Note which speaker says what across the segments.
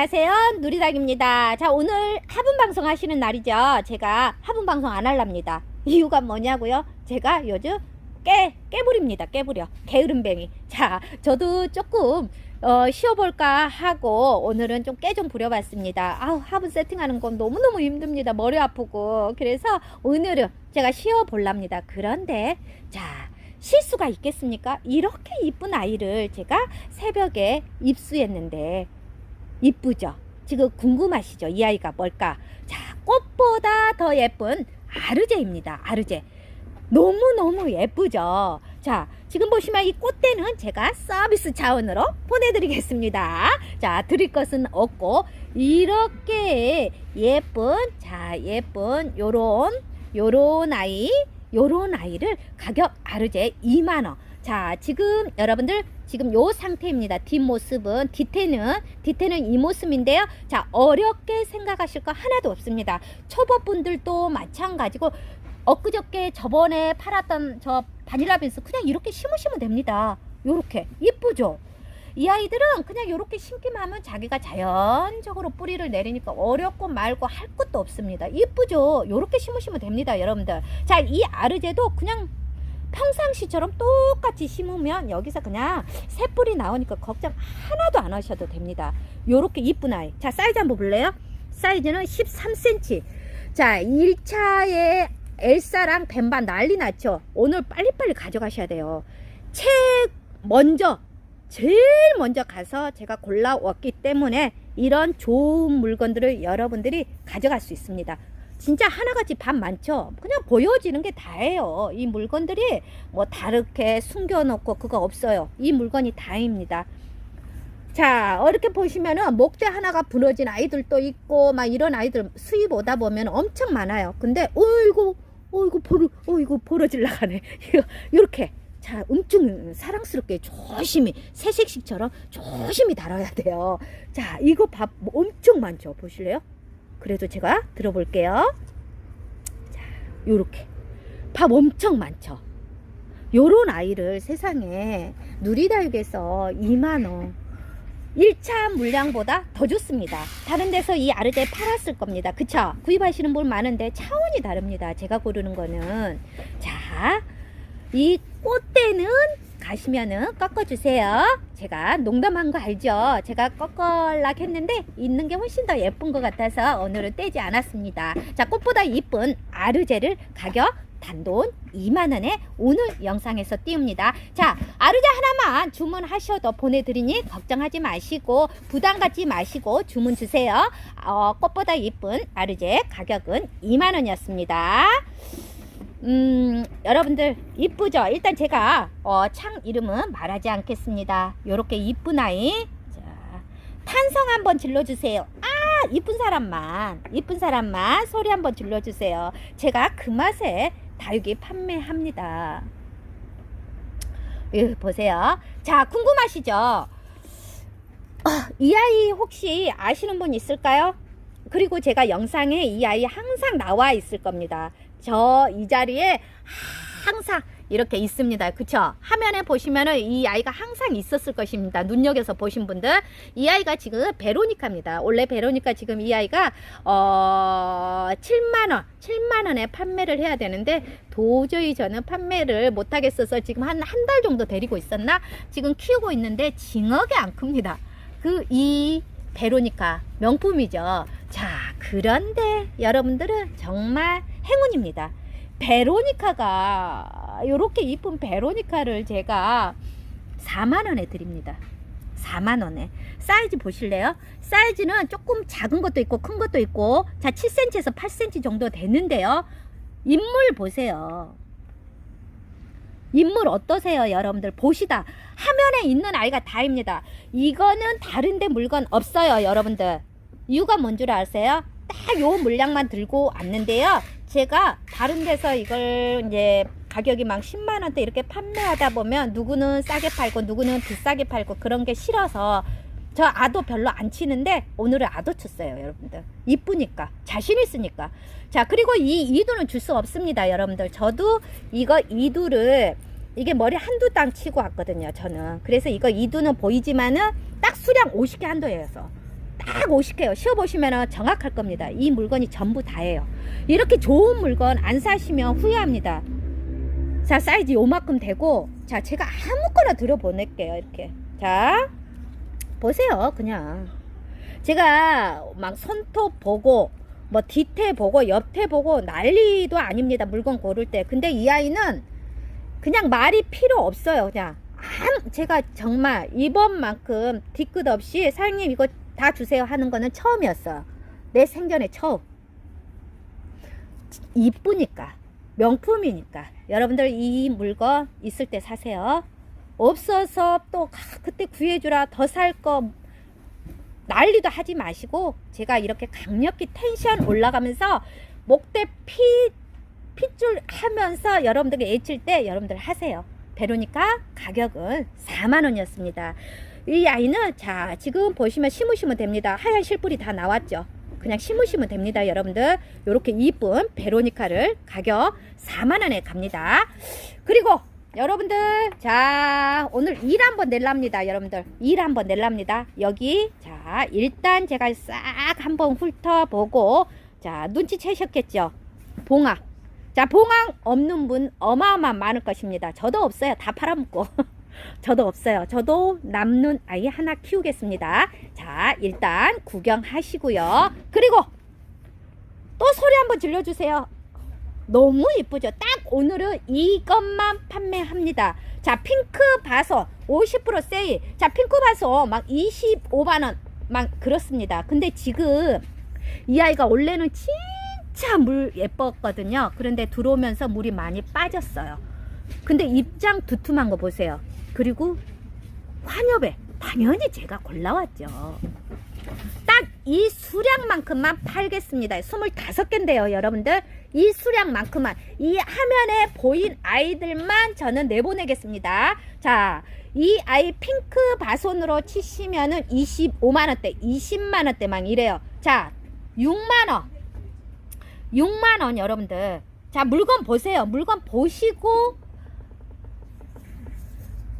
Speaker 1: 안녕하세요. 누리닭입니다. 자 오늘 화분 방송 하시는 날이죠. 제가 화분 방송 안 할랍니다. 이유가 뭐냐고요? 제가 요즘 깨 깨부립니다. 깨부려. 게으름뱅이. 자 저도 조금 어, 쉬어볼까 하고 오늘은 좀 깨 좀 부려봤습니다. 아우 화분 세팅하는 건 너무너무 힘듭니다. 머리 아프고. 그래서 오늘은 제가 쉬어볼랍니다. 그런데 자 실수가 있겠습니까? 이렇게 이쁜 아이를 제가 새벽에 입수했는데 이쁘죠? 지금 궁금하시죠? 이 아이가 뭘까? 자, 꽃보다 더 예쁜 아르제입니다. 아르제. 너무너무 예쁘죠? 자, 지금 보시면 이 꽃대는 제가 서비스 차원으로 보내드리겠습니다. 자, 드릴 것은 없고, 이렇게 예쁜, 자, 예쁜 요런, 요런 아이, 요런 아이를 가격 아르제 2만원. 자, 지금 여러분들 지금 요 상태입니다. 뒷모습은 뒤태는 뒤태는 이 모습인데요. 자, 어렵게 생각하실 거 하나도 없습니다. 초보분들도 마찬가지고 엊그저께 저번에 팔았던 저 바닐라 빈스 그냥 이렇게 심으시면 됩니다. 요렇게 이쁘죠? 이 아이들은 그냥 이렇게 심기만 하면 자기가 자연적으로 뿌리를 내리니까 어렵고 말고 할 것도 없습니다. 이쁘죠? 요렇게 심으시면 됩니다, 여러분들. 자, 이 아르제도 그냥 평상시처럼 똑같이 심으면 여기서 그냥 새 뿌리 나오니까 걱정 하나도 안 하셔도 됩니다. 요렇게 이쁜 아이. 자, 사이즈 한번 볼래요? 사이즈는 13cm. 자, 1차에 엘사랑 벤반 난리 났죠? 오늘 빨리빨리 가져가셔야 돼요. 책 먼저, 제일 먼저 가서 제가 골라왔기 때문에 이런 좋은 물건들을 여러분들이 가져갈 수 있습니다. 진짜 하나같이 밥 많죠? 그냥 보여지는 게 다예요. 이 물건들이 뭐 다르게 숨겨놓고 그거 없어요. 이 물건이 다입니다. 자, 이렇게 보시면은 목대 하나가 부러진 아이들도 있고, 막 이런 아이들 수입 오다 보면 엄청 많아요. 근데, 어이구, 어이구, 보러, 어이구, 벌어질라 가네. 이렇게. 자, 엄청 사랑스럽게 조심히, 새색식처럼 조심히 달아야 돼요. 자, 이거 밥 엄청 많죠? 보실래요? 그래도 제가 들어볼게요. 자, 요렇게. 밥 엄청 많죠? 요런 아이를 세상에 누리다육에서 2만원. 1차 물량보다 더 좋습니다. 다른 데서 이 아르데 팔았을 겁니다. 그쵸? 구입하시는 분 많은데 차원이 다릅니다. 제가 고르는 거는. 자, 이 꽃대는 가시면은 꺾어주세요. 제가 농담한 거 알죠? 제가 꺾을락 했는데 있는 게 훨씬 더 예쁜 것 같아서 오늘은 떼지 않았습니다. 자, 꽃보다 이쁜 아르제를 가격 단돈 2만원에 오늘 영상에서 띄웁니다. 자, 아르제 하나만 주문하셔도 보내드리니 걱정하지 마시고 부담 갖지 마시고 주문 주세요. 어, 꽃보다 이쁜 아르제 가격은 2만원이었습니다. 음, 여러분들 이쁘죠? 일단 제가 어, 창 이름은 말하지 않겠습니다. 요렇게 이쁜 아이. 자, 탄성 한번 질러주세요. 아, 이쁜 사람만, 이쁜 사람만 소리 한번 질러주세요. 제가 그 맛에 다육이 판매합니다. 예, 보세요. 자, 궁금하시죠? 어, 이 아이 혹시 아시는 분 있을까요? 그리고 제가 영상에 이 아이 항상 나와 있을 겁니다. 저 이 자리에 항상 이렇게 있습니다. 그쵸? 화면에 보시면은 이 아이가 항상 있었을 것입니다. 눈여겨서 보신 분들. 이 아이가 지금 베로니카입니다. 원래 베로니카 지금 이 아이가, 어, 7만원, 7만원에 판매를 해야 되는데 도저히 저는 판매를 못하겠어서 지금 한, 한 달 정도 데리고 있었나? 지금 키우고 있는데 징하게 안 큽니다. 그, 이, 베로니카 명품이죠. 자, 그런데 여러분들은 정말 행운입니다. 베로니카가 이렇게 이쁜 베로니카를 제가 4만 원에 드립니다. 4만 원에. 사이즈 보실래요? 사이즈는 조금 작은 것도 있고 큰 것도 있고 자, 7cm에서 8cm 정도 되는데요. 인물 보세요. 인물 어떠세요, 여러분들? 보시다. 화면에 있는 아이가 다입니다. 이거는 다른데 물건 없어요, 여러분들. 이유가 뭔 줄 아세요? 딱 요 물량만 들고 왔는데요. 제가 다른 데서 이걸 이제 가격이 막 10만 원대 이렇게 판매하다 보면 누구는 싸게 팔고 누구는 비싸게 팔고 그런 게 싫어서 저 아도 별로 안 치는데 오늘은 아도 쳤어요, 여러분들. 이쁘니까 자신 있으니까. 자 그리고 이 이두는 줄 수 없습니다, 여러분들. 저도 이거 이두를 이게 머리 한두 땅 치고 왔거든요, 저는. 그래서 이거 이두는 보이지만은 딱 수량 50개 한도여서 딱 50개요. 씌워보시면 정확할 겁니다. 이 물건이 전부 다예요. 이렇게 좋은 물건 안 사시면 후회합니다. 자, 사이즈 요만큼 되고, 자, 제가 아무거나 들어보낼게요. 이렇게. 자, 보세요. 그냥. 제가 막 손톱 보고, 뭐 뒤태 보고, 옆태 보고, 난리도 아닙니다. 물건 고를 때. 근데 이 아이는 그냥 말이 필요 없어요. 그냥. 제가 정말 이번만큼 뒤끝 없이 사장님 이거 다 주세요 하는 거는 처음이었어요. 내 생전에 처음. 이쁘니까. 명품이니까. 여러분들 이 물건 있을 때 사세요. 없어서 또 아, 그때 구해주라 더 살 거 난리도 하지 마시고 제가 이렇게 강력히 텐션 올라가면서 목대 피 핏줄 하면서 여러분들에게 애칠 때 여러분들 하세요. 베로니까 가격은 4만 원이었습니다. 이 아이는 자 지금 보시면 심으시면 됩니다. 하얀 실뿔이 다 나왔죠. 그냥 심으시면 됩니다, 여러분들. 이렇게 이쁜 베로니카를 가격 4만 원에 갑니다. 그리고 여러분들 자 오늘 일 한번 낼랍니다 여러분들 일 한번 낼랍니다 여기 자 일단 제가 싹 한번 훑어보고 자 눈치채셨겠죠 봉화 자 봉황 없는 분 어마어마 많을 것입니다 저도 없어요 다 팔아먹고 저도 없어요 저도 남는 아이 하나 키우겠습니다 자 일단 구경하시고요 그리고 또 소리 한번 질러주세요 너무 이쁘죠? 딱 오늘은 이것만 판매합니다. 자, 핑크 바소 50% 세일. 자, 핑크 바소 막 25만원 막 그렇습니다. 근데 지금 이 아이가 원래는 진짜 물 예뻤거든요. 그런데 들어오면서 물이 많이 빠졌어요. 근데 입장 두툼한 거 보세요. 그리고 환엽에 당연히 제가 골라왔죠. 딱 이 수량만큼만 팔겠습니다. 25개인데요, 여러분들. 이 수량만큼만 이 화면에 보인 아이들만 저는 내보내겠습니다. 자, 이 아이 핑크 바손으로 치시면은 25만 원대, 20만 원대만 이래요. 자, 6만 원. 6만 원 여러분들. 자, 물건 보세요. 물건 보시고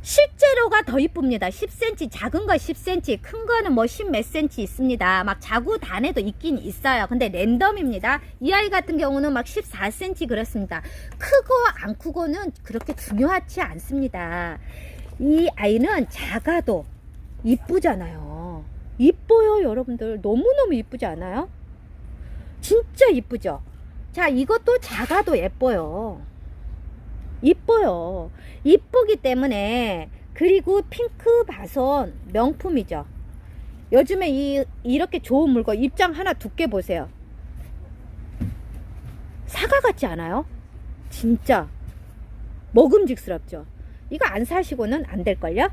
Speaker 1: 실제로가 더 이쁩니다. 10cm, 작은 거 10cm, 큰 거는 뭐 10 몇 cm 있습니다. 막 자구 단에도 있긴 있어요. 근데 랜덤입니다. 이 아이 같은 경우는 막 14cm 그렇습니다. 크고 안 크고는 그렇게 중요하지 않습니다. 이 아이는 작아도 이쁘잖아요. 이뻐요, 여러분들. 너무너무 이쁘지 않아요? 진짜 이쁘죠? 자, 이것도 작아도 예뻐요. 이뻐요. 이쁘기 때문에 그리고 핑크 바손 명품이죠. 요즘에 이 이렇게 좋은 물건 입장 하나 두께 보세요. 사과 같지 않아요? 진짜 먹음직스럽죠. 이거 안 사시고는 안 될걸요?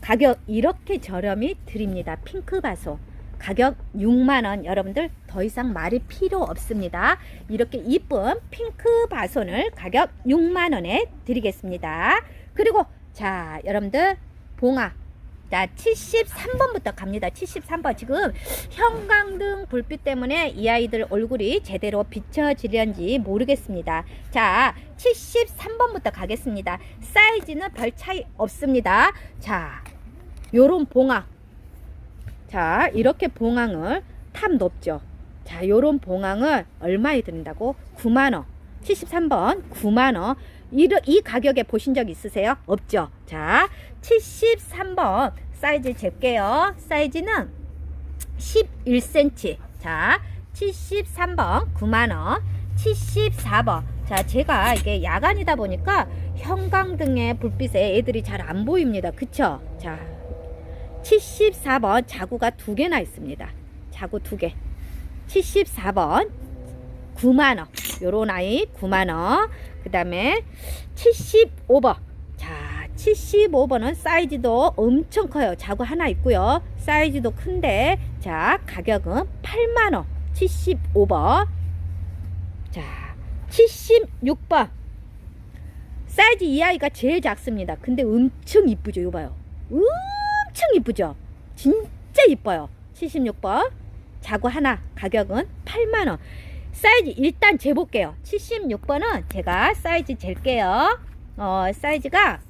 Speaker 1: 가격 이렇게 저렴히 드립니다. 핑크 바손. 가격 6만원. 여러분들 더 이상 말이 필요 없습니다. 이렇게 이쁜 핑크 바손을 가격 6만원에 드리겠습니다. 그리고 자 여러분들 봉화 자 73번부터 갑니다. 73번. 지금 형광등 불빛 때문에 이 아이들 얼굴이 제대로 비춰지려는지 모르겠습니다. 자 73번부터 가겠습니다. 사이즈는 별 차이 없습니다. 자 요런 봉화 자, 이렇게 봉황을 탑 높죠. 자, 요런 봉황을 얼마에 드린다고? 9만원. 73번 9만원. 이, 이 가격에 보신 적 있으세요? 없죠. 자, 73번 사이즈 잴게요. 사이즈는 11cm. 자, 73번 9만원. 74번. 자, 제가 이게 야간이다 보니까 형광등의 불빛에 애들이 잘 안 보입니다. 그쵸? 자, 74번 자구가 두 개나 있습니다. 자구 두 개. 74번 9만원. 요런 아이 9만원. 그 다음에 75번. 자, 75번은 사이즈도 엄청 커요. 자구 하나 있고요. 사이즈도 큰데, 자, 가격은 8만원. 75번. 자, 76번. 사이즈 이 아이가 제일 작습니다. 근데 엄청 이쁘죠? 이거 봐요. 음! 엄청 이쁘죠? 진짜 이뻐요. 76번. 자구 하나 가격은 8만원. 사이즈 일단 재볼게요. 76번은 제가 사이즈 잴게요. 어, 사이즈가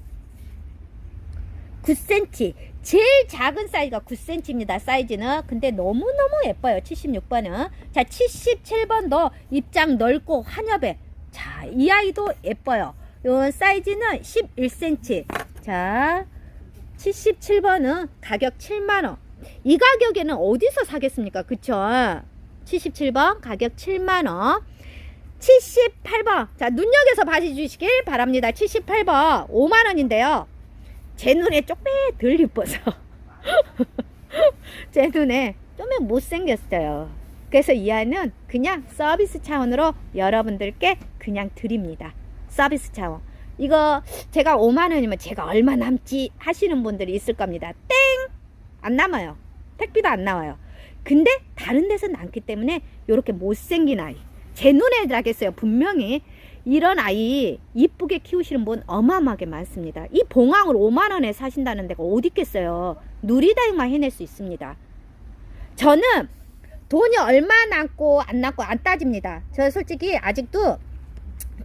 Speaker 1: 9cm. 제일 작은 사이즈가 9cm입니다. 사이즈는. 근데 너무너무 예뻐요. 76번은. 자, 77번도 입장 넓고 환엽에. 자, 이 아이도 예뻐요. 요 사이즈는 11cm. 자, 77번은 가격 7만원. 이 가격에는 어디서 사겠습니까? 그쵸? 77번 가격 7만원. 78번. 자, 눈여겨서 봐주시길 바랍니다. 78번 5만원인데요. 제 눈에 조금 덜 이뻐서. 제 눈에 좀 못생겼어요. 그래서 이 아이는 그냥 서비스 차원으로 여러분들께 그냥 드립니다. 서비스 차원. 이거 제가 5만 원이면 제가 얼마 남지 하시는 분들이 있을 겁니다. 땡! 안 남아요. 택비도 안 나와요. 근데 다른 데서 남기 때문에 이렇게 못생긴 아이. 제 눈에 나겠어요. 분명히. 이런 아이 이쁘게 키우시는 분 어마어마하게 많습니다. 이 봉황을 5만 원에 사신다는 데가 어디 있겠어요. 누리다육만 해낼 수 있습니다. 저는 돈이 얼마 남고 안 남고 안 따집니다. 저 솔직히 아직도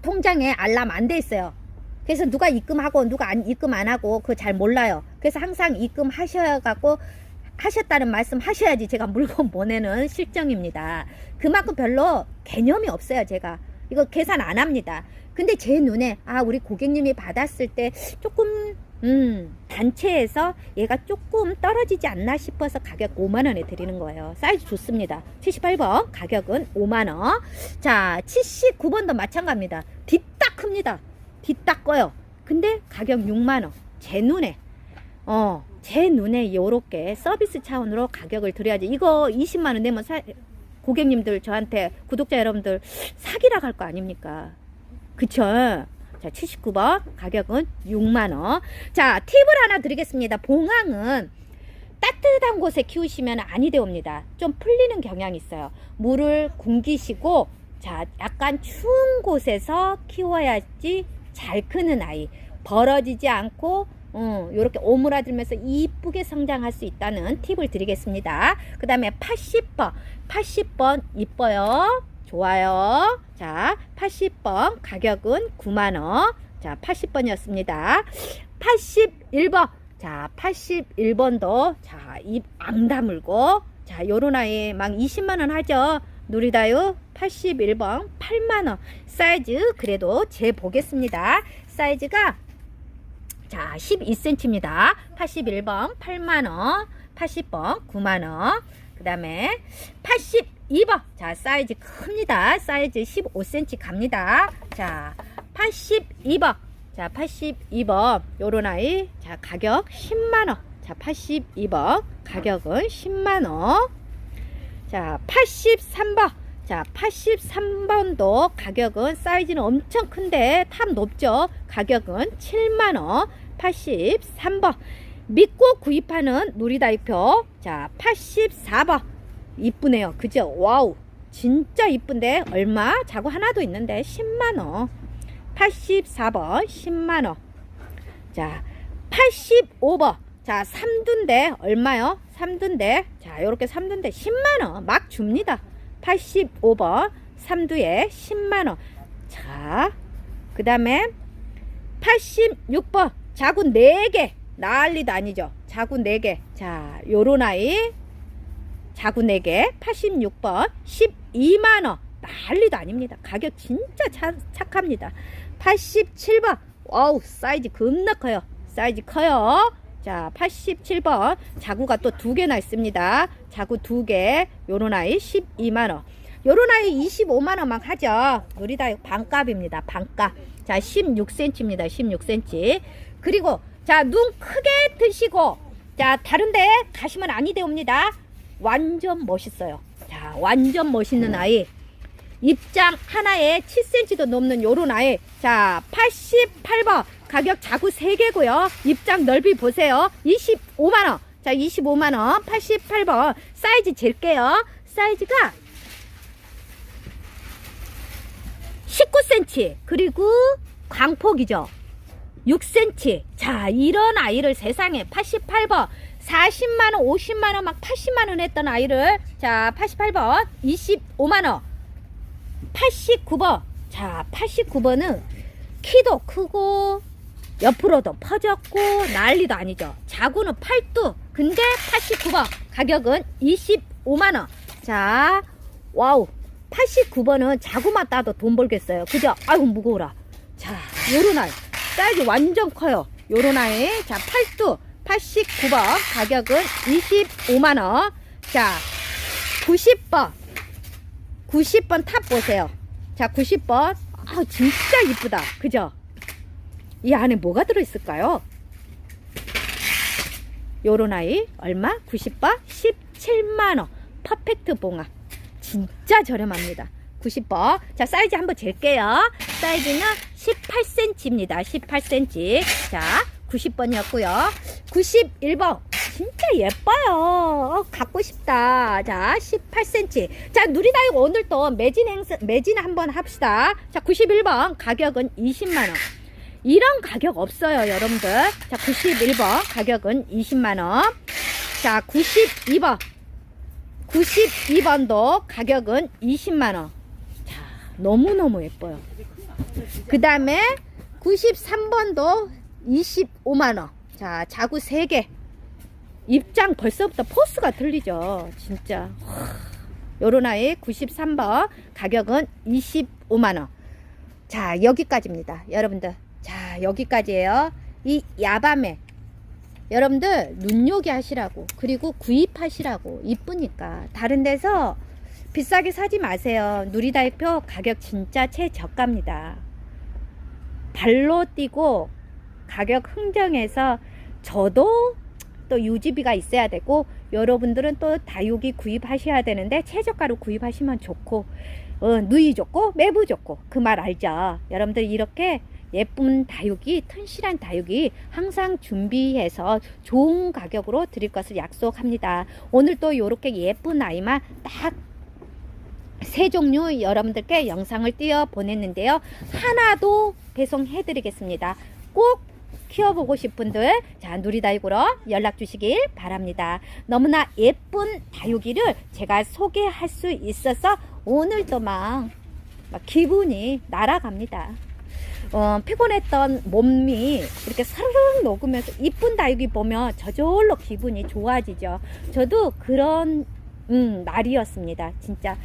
Speaker 1: 통장에 알람 안 돼 있어요. 그래서 누가 입금하고 누가 안 입금 안 하고 그거 잘 몰라요. 그래서 항상 입금하셔야 갖고 하셨다는 말씀 하셔야지 제가 물건 보내는 실정입니다. 그만큼 별로 개념이 없어요, 제가. 이거 계산 안 합니다. 근데 제 눈에 아, 우리 고객님이 받았을 때 조금 음, 단체에서 얘가 조금 떨어지지 않나 싶어서 가격 5만 원에 드리는 거예요. 사이즈 좋습니다. 78번 가격은 5만 원. 자, 79번도 마찬가지입니다. 뒤딱 큽니다. 뒤딱 꺼요. 근데 가격 6만 원. 제 눈에 어, 제 눈에 요렇게 서비스 차원으로 가격을 드려야지. 이거 20만 원 내면 사, 고객님들 저한테 구독자 여러분들 사기라 갈거 아닙니까? 그쵸? 자, 79번 가격은 6만 원. 자, 팁을 하나 드리겠습니다. 봉황은 따뜻한 곳에 키우시면 아니 되옵니다. 좀 풀리는 경향이 있어요. 물을 굶기시고 자, 약간 추운 곳에서 키워야지 잘 크는 아이. 벌어지지 않고 어, 요렇게 오므라들면서 이쁘게 성장할 수 있다는 팁을 드리겠습니다. 그 다음에 80번. 80번 이뻐요. 좋아요. 자, 80번 가격은 9만원. 자, 80번이었습니다. 81번. 자, 81번도 자, 입 앙 다물고 자, 요런 아이 막 20만원 하죠. 누리다요? 81번 8만원. 사이즈 그래도 재 보겠습니다. 사이즈가 자 12cm입니다 81번 8만원. 80번 9만원. 그 다음에 82번. 자 사이즈 큽니다. 사이즈 15cm 갑니다. 자 82번. 자 82번. 요런 아이. 자 가격 10만원. 자 82번. 가격은 10만원 자 83번. 자 83번도 가격은 사이즈는 엄청 큰데 탑 높죠? 가격은 7만원. 83번. 믿고 구입하는 누리다이표. 자 84번. 이쁘네요. 그죠? 와우. 진짜 이쁜데? 얼마? 자고 하나도 있는데 10만원. 84번 10만원. 자 85번 자 3두인데 얼마요? 3두인데 자 요렇게 3두인데 10만원 막 줍니다. 85번 3두에 10만원. 자 그 다음에 86번 자구 4개. 난리도 아니죠. 자구 4개. 자 요런 아이 자구 4개 86번 12만원. 난리도 아닙니다. 가격 진짜 차, 착합니다. 87번. 와우 사이즈 겁나 커요. 사이즈 커요 자 87번 자구가 또 두 개나 있습니다. 자구 두개 요런 아이 12만원. 요런 아이 25만원만 하죠. 우리 다 반값입니다 반값. 자 16cm입니다 16cm 그리고 자 눈 크게 뜨시고 자 다른데 가시면 아니 되옵니다. 완전 멋있어요. 자 완전 멋있는 아이. 입장 하나에 7cm도 넘는 요런 아이. 자 88번 가격 자구 3개고요. 입장 넓이 보세요. 25만원. 자 25만원. 88번. 사이즈 잴게요. 사이즈가 19cm 그리고 광폭이죠. 6cm 자 이런 아이를 세상에 88번. 40만원 50만원 막 80만원 했던 아이를 자 88번. 25만원. 89번. 자 89번은 키도 크고 옆으로도 퍼졌고 난리도 아니죠. 자구는 8두. 근데 89번 가격은 25만원. 자, 와우. 89번은 자구만 따도 돈 벌겠어요. 그죠? 아이고, 무거워라. 자, 요런 아이. 사이즈 완전 커요. 요런 아이. 자, 8두. 89번 가격은 25만원. 자, 90번. 90번 탑 보세요. 자, 90번. 아, 진짜 이쁘다. 그죠? 이 안에 뭐가 들어있을까요? 요런 아이 얼마? 90번 17만원. 퍼펙트 봉화 진짜 저렴합니다. 90번 자 사이즈 한번 잴게요. 사이즈는 18cm입니다. 18cm 자 90번이었고요. 91번. 진짜 예뻐요. 어, 갖고 싶다. 자 18cm 자 누리다이고 오늘 또 매진 행사 매진 한번 합시다. 자 91번. 가격은 20만원 이런 가격 없어요, 여러분들. 자, 91번 가격은 20만원. 자, 92번. 92번도 가격은 20만원. 자, 너무너무 예뻐요. 그 다음에 93번도 25만원. 자, 자구 3개. 입장 벌써부터 포스가 틀리죠. 진짜. 요런 아이 93번 가격은 25만원. 자, 여기까지입니다. 여러분들. 자, 여기까지예요. 이 야밤에 여러분들 눈요기 하시라고 그리고 구입하시라고 이쁘니까 다른 데서 비싸게 사지 마세요. 누리다이표 가격 진짜 최저가입니다. 발로 뛰고 가격 흥정해서 저도 또 유지비가 있어야 되고 여러분들은 또 다육이 구입하셔야 되는데 최저가로 구입하시면 좋고 어, 누이 좋고 매부 좋고 그 말 알죠? 여러분들 이렇게 예쁜 다육이 튼실한 다육이 항상 준비해서 좋은 가격으로 드릴 것을 약속합니다. 오늘 또 이렇게 예쁜 아이만 딱 세 종류 여러분들께 영상을 띄워 보냈는데요. 하나도 배송해 드리겠습니다. 꼭 키워보고 싶은 분들 자 누리다육으로 연락 주시길 바랍니다. 너무나 예쁜 다육이를 제가 소개할 수 있어서 오늘도 막, 막 기분이 날아갑니다. 어, 피곤했던 몸이 이렇게 사르륵 녹으면서 이쁜 다육이 보면 저절로 기분이 좋아지죠. 저도 그런 음, 날이었습니다. 진짜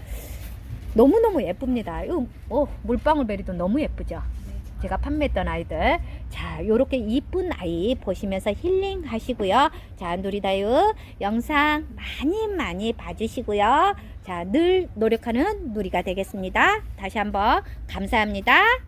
Speaker 1: 너무너무 예쁩니다. 이거 어, 물방울 베리도 너무 예쁘죠. 제가 판매했던 아이들. 자, 요렇게 이쁜 아이 보시면서 힐링 하시고요. 자, 누리다육 영상 많이 많이 봐주시고요. 자, 늘 노력하는 누리가 되겠습니다. 다시 한번 감사합니다.